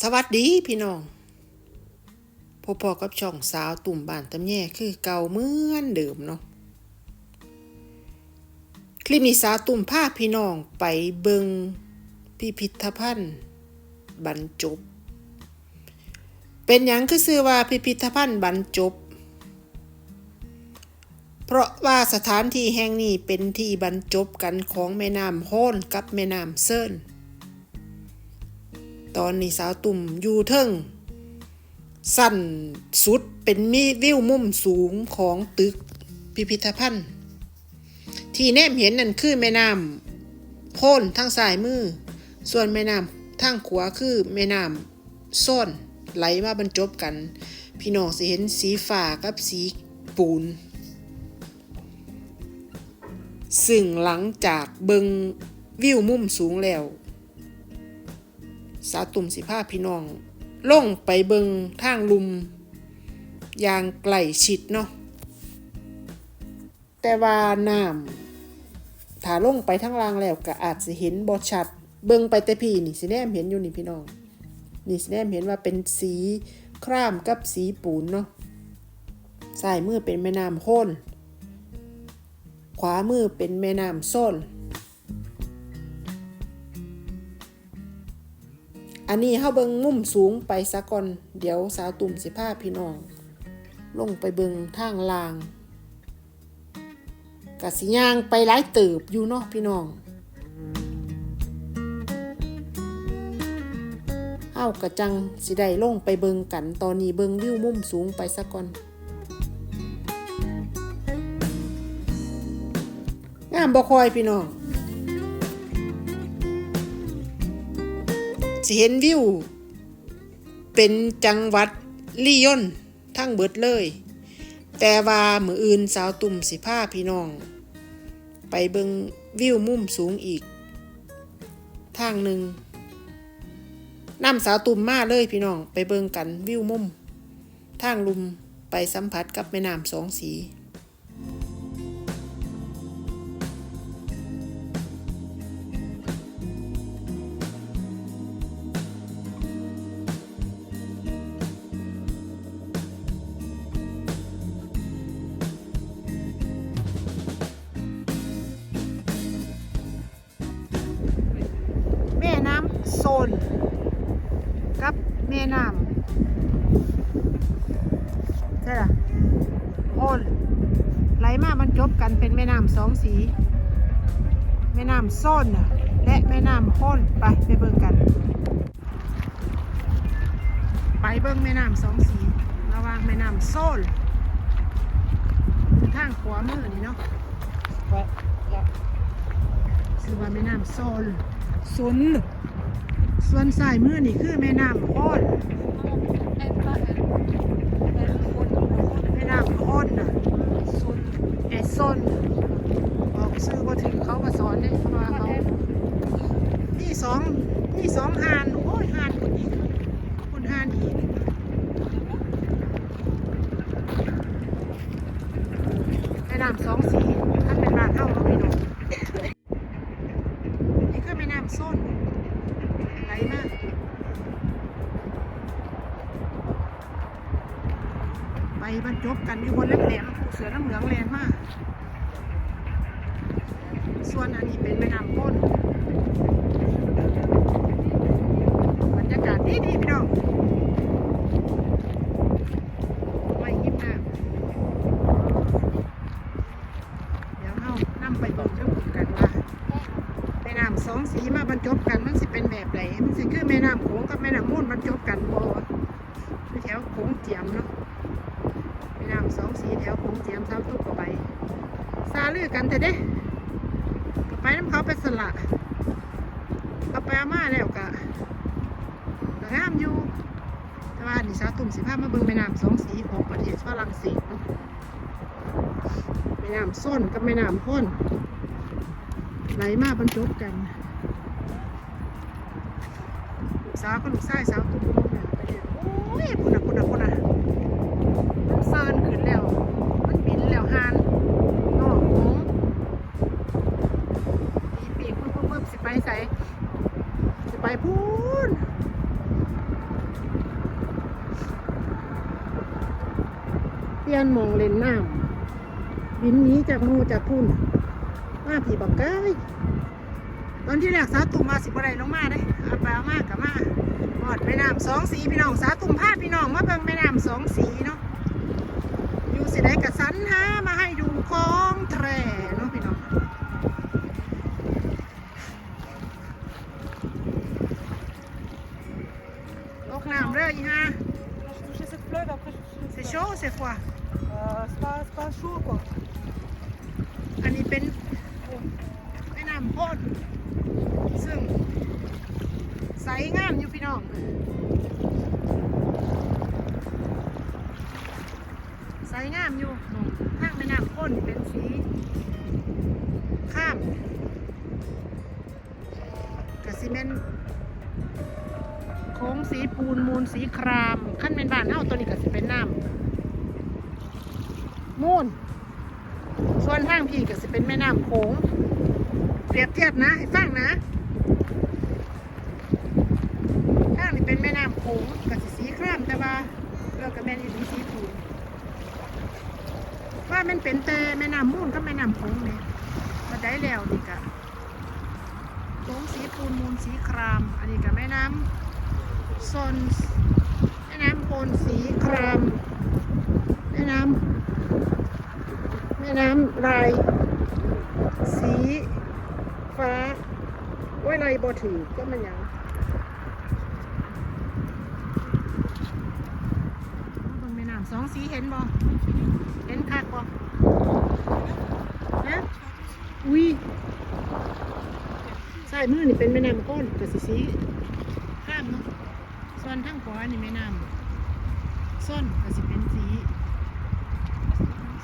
สวัสดีพี่น้องพบพอกับช่องสาวตุ่มบ้านตำแย่คือเก่าเหมือนเดิมเนาะคลิปนี้สาวตุ่มพาพี่น้องไปเบิงพิพิธภัณฑ์บรรจบ เป็นหยังคือชื่อว่าพิพิธภัณฑ์บรรจบ เพราะว่าสถานที่แห่งนี้เป็นที่บรรจบกันของแม่น้ำโฮนกับแม่น้ำเซิน ตอนนี้สาวตุ่มอยู่เทิงสั้นสุดเป็นมีวิวมุมสูงของตึกพิพิธภัณฑ์ ที่แนมเห็นนั่นคือแม่น้ำโพนทางซ้ายมือ ส่วนแม่น้ำทางขวาคือแม่น้ำส้นไหลมาบรรจบกัน พี่น้องสิเห็นสีฟ้ากับสีปูน ซึ่งหลังจากเบิงวิวมุมสูงแล้ว สาตุ่มสิภาพี่น้องล่งไปเบิงทางลุมอย่างไกลชิดเนาะแต่ว่าน้ำถ้าล่งไปทั้งล่างแล้วก็อาจสิเห็นบ่ชัด เบิงไปแต่พี่นี่สิแนมเห็นอยู่นี่พี่น้องนี่สิแนมเห็นว่าเป็นสีครามกับสีปูนเนาะซ้ายมือเป็นแม่น้ำโค้นขวามือเป็นแม่น้ำโซน อันนี้เฮาเบิงมุมสูงไปซะก่อน เดี๋ยวสาวตุ่มสิพาพี่น้อง ลงไปเบิงทางลางกะสิย่างไปหลายเติบอยู่เนาะพี่น้องเฮากะจังสิได้ลงไปเบิงกันตอนนี้เบิงวิวมุมสูงไปซะก่อนงามบ่คอยพี่น้อง สิเห็นวิว เป็นจังหวัดลี่ยนทั้งเบิดเลย แต่ว่ามืออื่นสาวตุ่มสิผ้าพี่น้อง ไปเบิงวิวมุมสูงอีก ทางหนึ่งนำสาวตุ่มมาเลยพี่น้อง ไปเบิงกันวิวมุม ทางลุมไปสัมผัสกับแม่น้ำสองสี กับแม่น้ำใช่ล่ะโอนไหลมาบรรจบกันเป็นแม่น้ำสองสี แม่น้ำโซนน่ะและแม่น้ำโอนไปไปเบิ่งกัน ไปเบิ่งแม่น้ำสองสี ระหว่างแม่น้ำโซนทางขวามือนี่เนาะชื่อว่าแม่น้ำโซนสุน ส่วนสายมือนี่คือแม่น้ำโอนแม่น้ำโอนน่ะสุนเอซนบอกซื้อมาถึงเขาก็สอนเนี่ยเพราะว่าเขานี่สองนี่สองหานโอ้ยหานคนอีกคนหานอีกแม่น้ำสองสี ไปบรรจบกันอยู่บนแหลมภูเสือน้ำเหลืองแรงมาก ส่วนอันนี้เป็นแม่น้ำพ้นบรรยากาศดีดีๆพี่น้องไม่ยิ้มหน้าเดี๋ยวเรานำไปบิ่งเรื่องกันว่าแม่น้ำสองสีมาบรรจบกันมันสิเป็นแบบไหนมันสิคือแม่น้ำโขงกับแม่น้ำมูลบรรจบกันบ่แถวโขงเจียมเนาะ สีแถวโขงเจียมสาวตุกก็ไปซาลือกันเถอะเด้ก็ไปน้ำเขาไปสละก็ไปอามาแล้วก็ก็งามอยู่แต่ว่านี่สาวตุ่มสิพามาเบิ่งแม่น้ำสองสีของประเทศฝรั่งเศสเนาะแม่น้ำส้นกับแม่น้ำพ่นไหลมาบรรจบกันสาวก็ลูกชายสาวตุ้ม เปลี่ยนหมองเล่นน้ำบินหนีจากหมูจากพุ่นมาผีบักเก้ยตอนที่แรกสาตุ่มมาสิบอะไรลงมาเด้เอาไปเอามากกับมาหอดแม่น้ำสองสีพี่น้องสาตุ่มพาพี่น้องมาเบิ่งแม่น้ำสองสีเนาะอยู่สิได้กระสันหามาให้ดูของแทรเนาะพี่น้องตกน้ำเด้ออีห่า Je sais que pleuve, après je suis c'est chaud c'est froid Euh, c'est pas, c'est pas chaud quoi. อันนี้เป็นแม่น้ำโพดซึ่งใสงามอยู่พี่น้องใสงามอยู่ข้างแม่น้ำพดนี่เป็นสีข้ามกระซิเมนโค้งสีปูนมูลสีคราม ขั้นเป็นบ้านเฮาตัวนี้ก็สิเป็นน้ำ มูลส่วนทางพี่ก็สิเป็นแม่น้ำโขงเปรียบเทียบนะให้ฟังนะทางนี้เป็นแม่น้ำโขงกับสิสีครามแต่ว่าเลือกกับแม่นี่สีสีผูนว่ามันเป็นแต่แม่น้ำมูลกับแม่น้ำโขงเนี่ยมาได้แล้วนี่กะโขงสีปูนมูลสีคราม อันนี้กับแม่น้ำซนแม่น้ำโพนสีครามน้ำ แม่ น้ำลาย สี ฟ้าโอ้ยลายบอถือก็มันหยังเบิ่งแม่น้ำสองสีเห็นบ่เห็นคักบ่นะอุ้ยใช่มือนี่เป็นแม่น้ำก้นกับสีสีข้ามเนาะส่วนทางขวานี่แม่น้ำส้นก็สิเป็นสี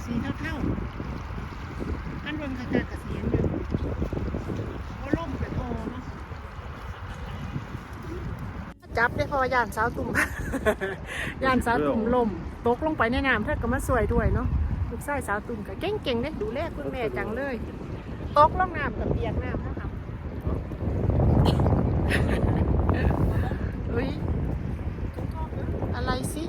สีเท่าๆ อันเบิ่งคักๆกับสีอันเดิมโอ้ล่มเป็นโอเนาะจับได้พอย่านสาวตุ่ม ย่านสาวตุ่มลมตกลงไปในน้ำเพื่อก็มาสวยด้วยเนาะลูกชายสาวตุ่มก็เก่งๆเด้ดูแลคุณแม่จังเลยตกลงน้ำกับเปียกน้ำนะครับเฮ้ยอะไรสิ